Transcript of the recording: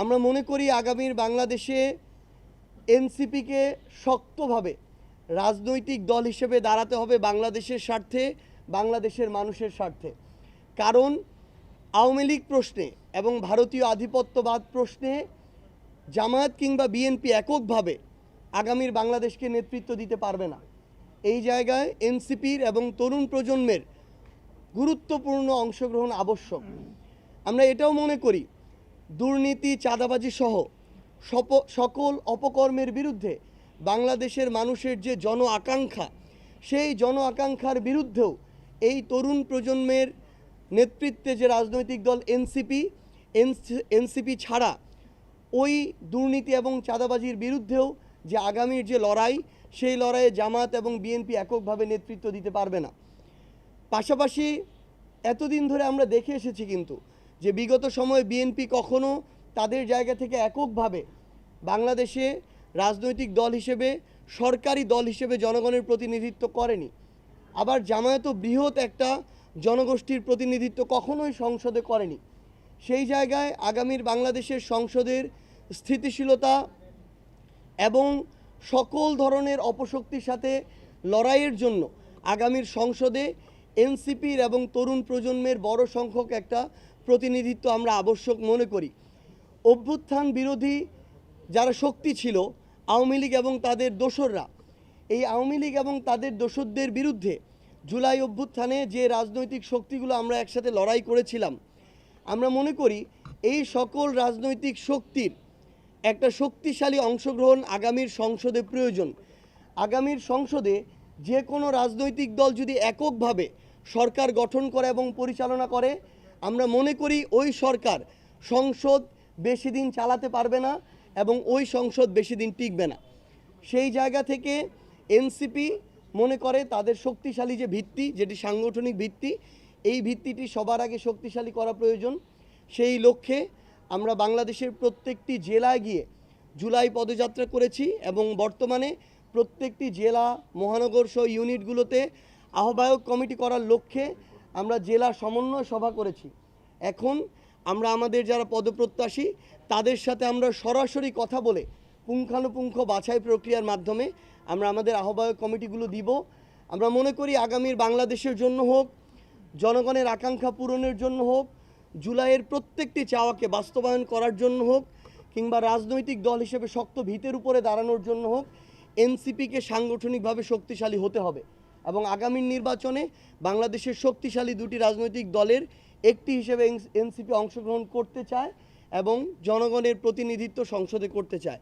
আমরা মনে করি আগামীর বাংলাদেশে এনসিপিকে শক্তভাবে রাজনৈতিক দল হিসেবে দাঁড়াতে হবে বাংলাদেশের স্বার্থে, বাংলাদেশের মানুষের স্বার্থে। কারণ আওয়ামী লীগ প্রশ্নে এবং ভারতীয় আধিপত্যবাদ প্রশ্নে জামায়াত কিংবা বিএনপি এককভাবে আগামীর বাংলাদেশকে নেতৃত্ব দিতে পারবে না। এই জায়গায় এনসিপির এবং তরুণ প্রজন্মের গুরুত্বপূর্ণ অংশগ্রহণ আবশ্যক। আমরা এটাও মনে করি দুর্নীতি, চাঁদাবাজি সহ সকল অপকর্মের বিরুদ্ধে বাংলাদেশের মানুষের যে জন আকাঙ্ক্ষা, সেই জন আকাঙ্ক্ষার বিরুদ্ধেও এই তরুণ প্রজন্মের নেতৃত্বে যে রাজনৈতিক দল এনসিপি এনসিপি ছাড়া ওই দুর্নীতি এবং চাঁদাবাজির বিরুদ্ধেও যে আগামীর যে লড়াই, সেই লড়াইয়ে জামাত এবং বিএনপি এককভাবে নেতৃত্ব দিতে পারবে না। পাশাপাশি এতদিন ধরে আমরা দেখে এসেছি কিন্তু যে বিগত সময়ে বিএনপি কখনো তাদের জায়গা থেকে এককভাবে বাংলাদেশে রাজনৈতিক দল হিসেবে, সরকারি দল হিসেবে জনগণের প্রতিনিধিত্ব করেনি। আবার জামায়াতও বৃহৎ একটা জনগোষ্ঠীর প্রতিনিধিত্ব কখনোই সংসদে করেনি। সেই জায়গায় আগামীর বাংলাদেশের সংসদের স্থিতিশীলতা এবং সকল ধরনের অপশক্তির সাথে লড়াইয়ের জন্য আগামীর সংসদে এনসিপির এবং তরুণ প্রজন্মের বড় সংখ্যক একটা প্রতিনিধিত্ব আমরা আবশ্যক মনে করি। অভ্যুত্থান বিরোধী যারা শক্তি ছিল, আওয়ামী লীগ এবং তাদের দোসররা, এই আওয়ামী লীগ এবং তাদের দোসরদের বিরুদ্ধে জুলাই অভ্যুত্থানে যে রাজনৈতিক শক্তিগুলো আমরা একসাথে লড়াই করেছিলাম, আমরা মনে করি এই সকল রাজনৈতিক শক্তির একটা শক্তিশালী অংশগ্রহণ আগামীর সংসদে প্রয়োজন। আগামীর সংসদে যে কোনো রাজনৈতিক দল যদি এককভাবে সরকার গঠন করে এবং পরিচালনা করে আমরা মনে করি ওই সরকার সংসদ বেশি দিন চালাতে পারবে না এবং ওই সংসদ বেশি দিন টিকবে না। সেই জায়গা থেকে এনসিপি মনে করে তাদের শক্তিশালী যে ভিত্তি, যেটি সাংগঠনিক ভিত্তি, এই ভিত্তিটি সবার আগে শক্তিশালী করা প্রয়োজন। সেই লক্ষ্যে আমরা বাংলাদেশের প্রত্যেকটি জেলায় গিয়ে জুলাই পদযাত্রা করেছি এবং বর্তমানে প্রত্যেকটি জেলা, মহানগর সহ ইউনিটগুলোতে আহ্বায়ক কমিটি করার লক্ষ্যে আমরা জেলা সমন্বয় সভা করেছি। এখন আমরা আমাদের যারা পদপ্রত্যাশী, তাদের সাথে আমরা সরাসরি কথা বলে পুঙ্খানুপুঙ্খ বাছাই প্রক্রিয়ার মাধ্যমে আমরা আমাদের আহ্বায়ক কমিটিগুলো দিব। আমরা মনে করি আগামীর বাংলাদেশের জন্য হোক, জনগণের আকাঙ্ক্ষা পূরণের জন্য হোক, জুলাইয়ের প্রত্যেকটি চাওয়াকে বাস্তবায়ন করার জন্য হোক, কিংবা রাজনৈতিক দল হিসেবে শক্ত ভিতের উপরে দাঁড়ানোর জন্য হোক, এনসিপিকে সাংগঠনিকভাবে শক্তিশালী হতে হবে। এবং আগামী নির্বাচনে বাংলাদেশের শক্তিশালী দুটি রাজনৈতিক দলের একটি হিসেবে এনসিপি অংশগ্রহণ করতে চায় এবং জনগণের প্রতিনিধিত্ব সংসদে করতে চায়।